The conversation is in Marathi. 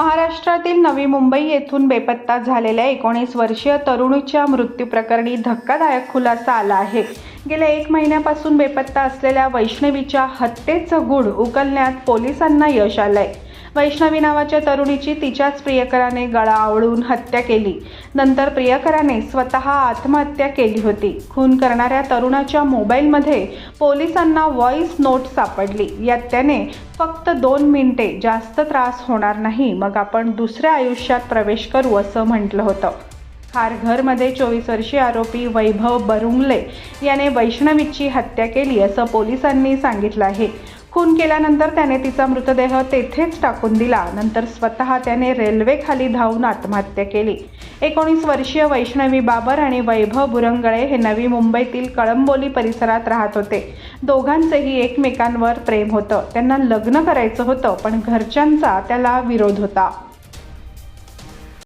महाराष्ट्रातील नवी मुंबई येथून बेपत्ता झालेल्या एकोणीस वर्षीय तरुणीच्या मृत्यूप्रकरणी धक्कादायक खुलासा आला आहे. गेल्या एक महिन्यापासून बेपत्ता असलेल्या वैष्णवीच्या हत्येचं गुढ उकलण्यात पोलिसांना यश आलंय. वैष्णवी नावाच्या तरुणीची तिच्याच प्रियकराने गळा आवळून हत्या केली. नंतर प्रियकराने स्वतः आत्महत्या केली होती. खून करणाऱ्या तरुणाच्या मोबाईलमध्ये पोलिसांना व्हॉइस नोट सापडली. यात त्याने फक्त दोन मिनिटे जास्त त्रास होणार नाही मग आपण दुसऱ्या आयुष्यात प्रवेश करू असं म्हटलं होतं. खारघरमध्ये चोवीस वर्षीय आरोपी वैभव बरुंगले याने वैष्णवीची हत्या केली असं पोलिसांनी सांगितलं आहे. खून केल्यानंतर त्याने तिचा मृतदेह तेथेच टाकून दिला. नंतर स्वतः त्याने रेल्वेखाली धावून आत्महत्या केली. एकोणीस वर्षीय वैष्णवी बाबर आणि वैभव बुरंगळे हे नवी मुंबईतील कळंबोली परिसरात राहत होते. दोघांचेही एकमेकांवर प्रेम होतं. त्यांना लग्न करायचं होतं पण घरच्यांचा त्याला विरोध होता.